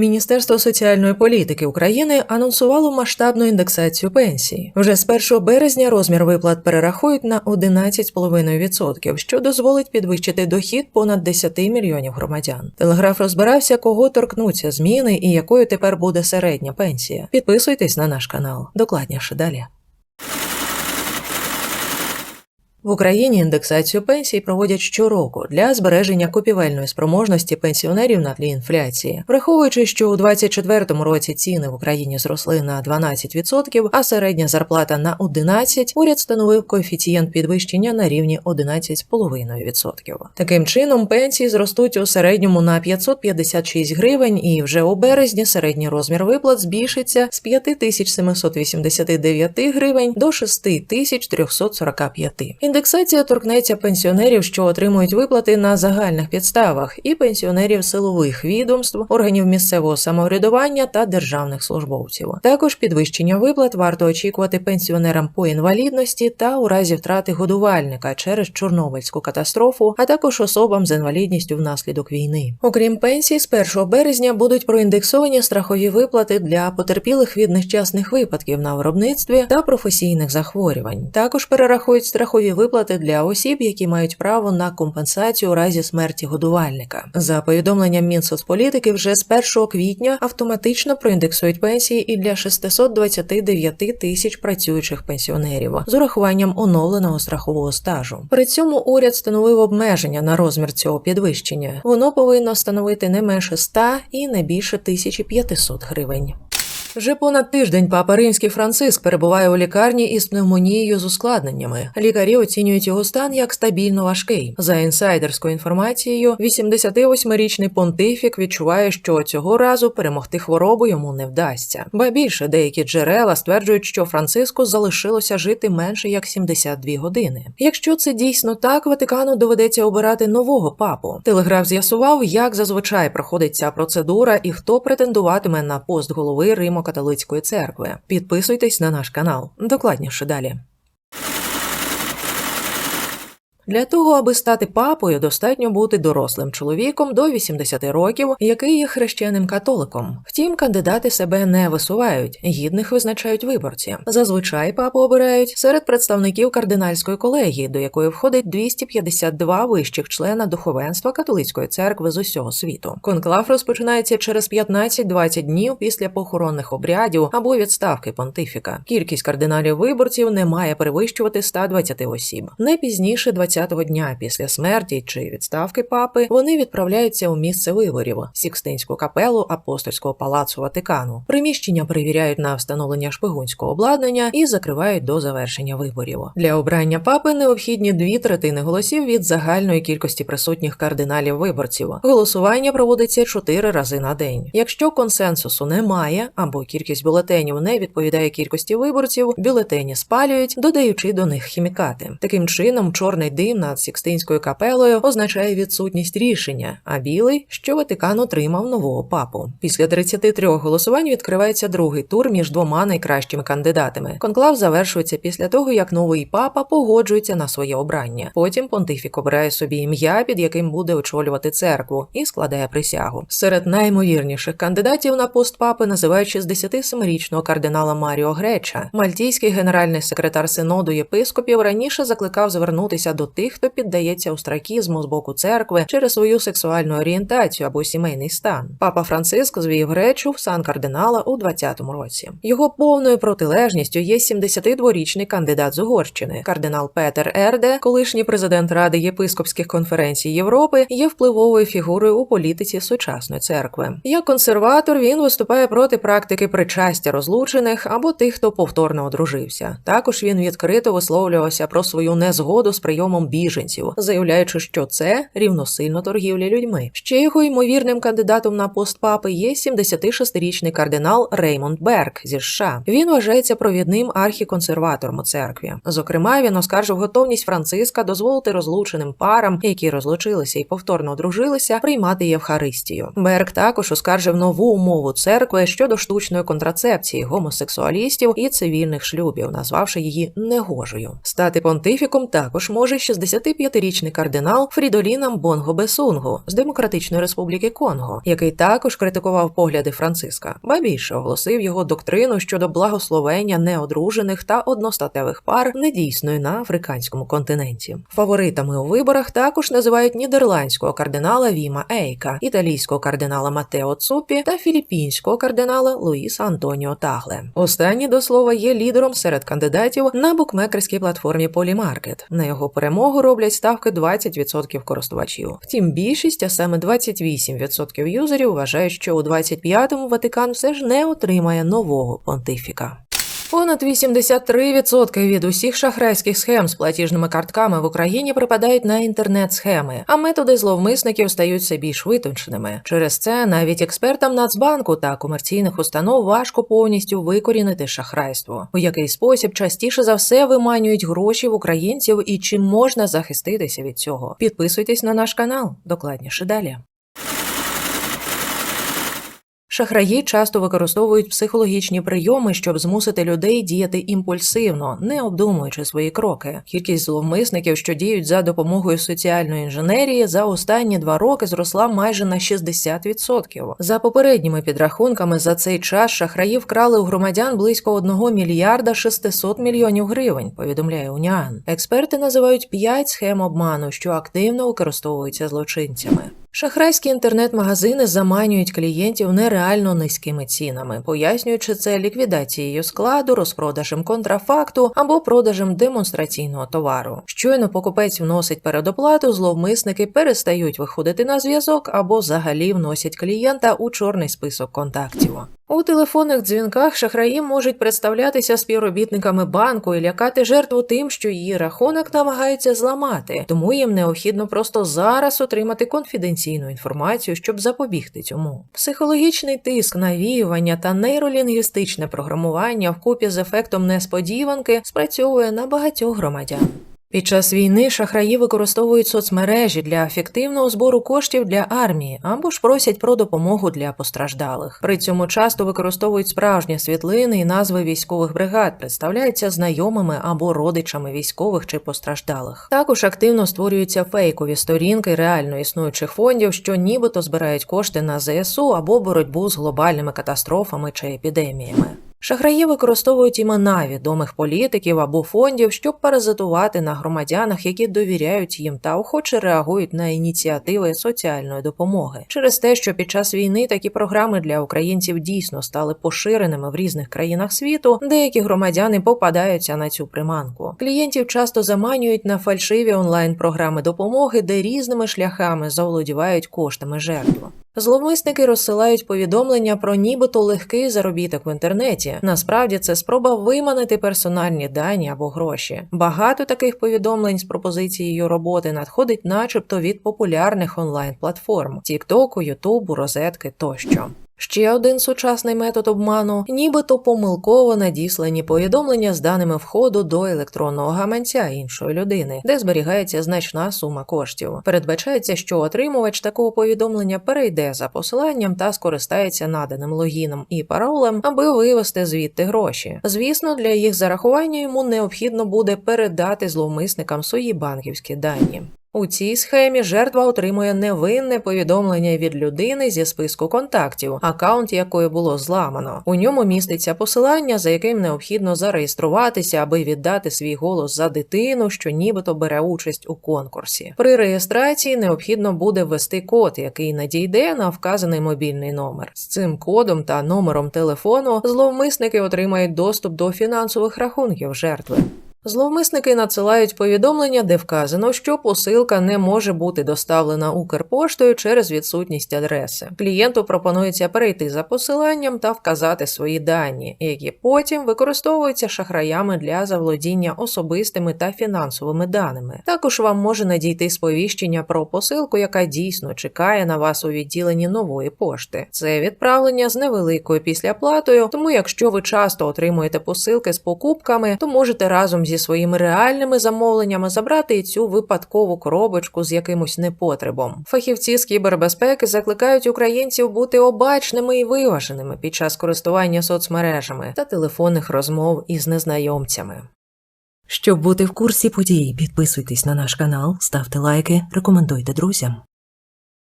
Міністерство соціальної політики України анонсувало масштабну індексацію пенсій. Вже з 1 березня розмір виплат перерахують на 11,5%, що дозволить підвищити дохід понад 10 мільйонів громадян. Телеграф розбирався, кого торкнуться зміни і якою тепер буде середня пенсія. Підписуйтесь на наш канал. Докладніше далі. В Україні індексацію пенсій проводять щороку для збереження купівельної спроможності пенсіонерів на тлі інфляції, враховуючи, що у 2024 році ціни в Україні зросли на 12%, а середня зарплата на 11%, уряд встановив коефіцієнт підвищення на рівні 11,5%. Таким чином, пенсії зростуть у середньому на 556 гривень, і вже у березні середній розмір виплат збільшиться з 5789 гривень до 6345. Індексація торкнеться пенсіонерів, що отримують виплати на загальних підставах, і пенсіонерів силових відомств, органів місцевого самоврядування та державних службовців. Також підвищення виплат варто очікувати пенсіонерам по інвалідності та у разі втрати годувальника через Чорнобильську катастрофу, а також особам з інвалідністю внаслідок війни. Окрім пенсій, з 1 березня будуть проіндексовані страхові виплати для потерпілих від нещасних випадків на виробництві та професійних захворювань. Також перерахують страхові виплати для осіб, які мають право на компенсацію у разі смерті годувальника. За повідомленням Мінсоцполітики, вже з 1 квітня автоматично проіндексують пенсії і для 629 тисяч працюючих пенсіонерів з урахуванням оновленого страхового стажу. При цьому уряд встановив обмеження на розмір цього підвищення. Воно повинно становити не менше 100 і не більше 1500 гривень. Вже понад тиждень папа римський Франциск перебуває у лікарні із пневмонією з ускладненнями. Лікарі оцінюють його стан як стабільно важкий. За інсайдерською інформацією, 88-річний понтифік відчуває, що цього разу перемогти хворобу йому не вдасться. Ба більше деякі джерела стверджують, що Франциску залишилося жити менше як 72 години. Якщо це дійсно так, Ватикану доведеться обирати нового папу. Телеграф з'ясував, як зазвичай проходить ця процедура і хто претендуватиме на пост голови Римо католицької церкви. Підписуйтесь на наш канал. Докладніше далі. Для того, аби стати папою, достатньо бути дорослим чоловіком до 80 років, який є хрещеним католиком. Втім, кандидати себе не висувають, гідних визначають виборці. Зазвичай папу обирають серед представників кардинальської колегії, до якої входить 252 вищих члена духовенства католицької церкви з усього світу. Конклав розпочинається через 15-20 днів після похоронних обрядів або відставки понтифіка. Кількість кардиналів виборців не має перевищувати 120 осіб. Не пізніше 20 20-го дня після смерті чи відставки папи вони відправляються у місце виборів Сікстинську капелу апостольського палацу Ватикану. Приміщення перевіряють на встановлення шпигунського обладнання і закривають до завершення виборів. Для обрання папи необхідні дві третини голосів від загальної кількості присутніх кардиналів виборців. Голосування проводиться чотири рази на день. Якщо консенсусу немає або кількість бюлетенів не відповідає кількості виборців, бюлетені спалюють, додаючи до них хімікати. Таким чином, чорний дим над Сікстинською капелою означає відсутність рішення, а білий, що Ватикан отримав нового папу. Після 33 голосувань відкривається другий тур між двома найкращими кандидатами. Конклав завершується після того, як новий папа погоджується на своє обрання. Потім понтифік обирає собі ім'я, під яким буде очолювати церкву, і складає присягу. Серед наймовірніших кандидатів на пост папи називають 67-річного кардинала Маріо Греча. Мальтійський генеральний секретар синоду єпископів раніше закликав звернутися до тих, хто піддається остракізму з боку церкви через свою сексуальну орієнтацію або сімейний стан. Папа Франциск звів Гречу в сан кардинала у 20-му році. Його повною протилежністю є 72-річний кандидат з Угорщини. Кардинал Петер Ерде, колишній президент Ради єпископських конференцій Європи, є впливовою фігурою у політиці сучасної церкви. Як консерватор він виступає проти практики причастя розлучених або тих, хто повторно одружився. Також він відкрито висловлювався про свою незгоду з прийомом біженців, заявляючи, що це рівносильно торгівлі людьми. Ще його ймовірним кандидатом на пост папи є 76-річний кардинал Реймонд Берг зі США. Він вважається провідним архіконсерватором у церкві. Зокрема, він оскаржив готовність Франциска дозволити розлученим парам, які розлучилися і повторно одружилися, приймати Євхаристію. Берг також оскаржив нову умову церкви щодо штучної контрацепції гомосексуалістів і цивільних шлюбів, назвавши її негожою. Стати понтифіком також може 65-річний кардинал Фрідоліном Бонго Бесунгу з Демократичної Республіки Конго, який також критикував погляди Франциска, ба більше оголосив його доктрину щодо благословення неодружених та одностатевих пар недійсною на африканському континенті. Фаворитами у виборах також називають нідерландського кардинала Віма Ейка, італійського кардинала Матео Цупі та філіппінського кардинала Луїса Антоніо Тагле. Останній до слова є лідером серед кандидатів на букмекерській платформі Polymarket. На його перемогу роблять ставки 20% користувачів. Втім, більшість, а саме 28% юзерів вважають, що у 25-му Ватикан все ж не отримає нового понтифіка. Понад 83% від усіх шахрайських схем з платіжними картками в Україні припадають на інтернет-схеми, а методи зловмисників стають все більш витонченими. Через це навіть експертам Нацбанку та комерційних установ важко повністю викорінити шахрайство, у який спосіб частіше за все виманюють гроші в українців і чим можна захиститися від цього. Підписуйтесь на наш канал, докладніше далі. Шахраї часто використовують психологічні прийоми, щоб змусити людей діяти імпульсивно, не обдумуючи свої кроки. Кількість зловмисників, що діють за допомогою соціальної інженерії, за останні два роки зросла майже на 60%. За попередніми підрахунками, за цей час шахраї вкрали у громадян близько 1 мільярда 600 мільйонів гривень. Повідомляє Уніан. Експерти називають 5 схем обману, що активно використовуються злочинцями. Шахрайські інтернет-магазини заманюють клієнтів нереально низькими цінами, пояснюючи це ліквідацією складу, розпродажем контрафакту або продажем демонстраційного товару. Щойно покупець вносить передоплату, зловмисники перестають виходити на зв'язок або взагалі вносять клієнта у чорний список контактів. У телефонних дзвінках шахраї можуть представлятися співробітниками банку і лякати жертву тим, що її рахунок намагаються зламати, тому їм необхідно просто зараз отримати конфіденційну інформацію, щоб запобігти цьому. Психологічний тиск, навіювання та нейролінгвістичне програмування вкупі з ефектом несподіванки спрацьовує на багатьох громадян. Під час війни шахраї використовують соцмережі для ефективного збору коштів для армії або ж просять про допомогу для постраждалих. При цьому часто використовують справжні світлини і назви військових бригад, представляються знайомими або родичами військових чи постраждалих. Також активно створюються фейкові сторінки реально існуючих фондів, що нібито збирають кошти на ЗСУ або боротьбу з глобальними катастрофами чи епідеміями. Шахраї використовують імена відомих політиків або фондів, щоб паразитувати на громадянах, які довіряють їм та охоче реагують на ініціативи соціальної допомоги. Через те, що під час війни такі програми для українців дійсно стали поширеними в різних країнах світу, деякі громадяни попадаються на цю приманку. Клієнтів часто заманюють на фальшиві онлайн-програми допомоги, де різними шляхами заволодівають коштами жертв. Зловмисники розсилають повідомлення про нібито легкий заробіток в інтернеті. Насправді це спроба виманити персональні дані або гроші. Багато таких повідомлень з пропозицією роботи надходить, начебто від популярних онлайн-платформ: Тіктоку, Ютубу, розетки тощо. Ще один сучасний метод обману, нібито помилково надіслані повідомлення з даними входу до електронного гаманця іншої людини, де зберігається значна сума коштів. Передбачається, що отримувач такого повідомлення перейде за посиланням та скористається наданим логіном і паролем, аби вивести звідти гроші. Звісно, для їх зарахування йому необхідно буде передати зловмисникам свої банківські дані. У цій схемі жертва отримує невинне повідомлення від людини зі списку контактів, аккаунт якої було зламано. У ньому міститься посилання, за яким необхідно зареєструватися, аби віддати свій голос за дитину, що нібито бере участь у конкурсі. При реєстрації необхідно буде ввести код, який надійде на вказаний мобільний номер. З цим кодом та номером телефону зловмисники отримають доступ до фінансових рахунків жертви. Зловмисники надсилають повідомлення, де вказано, що посилка не може бути доставлена Укрпоштою через відсутність адреси. Клієнту пропонується перейти за посиланням та вказати свої дані, які потім використовуються шахраями для заволодіння особистими та фінансовими даними. Також вам може надійти сповіщення про посилку, яка дійсно чекає на вас у відділенні нової пошти. Це відправлення з невеликою післяплатою, тому якщо ви часто отримуєте посилки з покупками, то можете разом зі своїми реальними замовленнями забрати і цю випадкову коробочку з якимось непотребом. Фахівці з кібербезпеки закликають українців бути обачними і виваженими під час користування соцмережами та телефонних розмов із незнайомцями. Щоб бути в курсі подій, підписуйтесь на наш канал, ставте лайки, рекомендуйте друзям.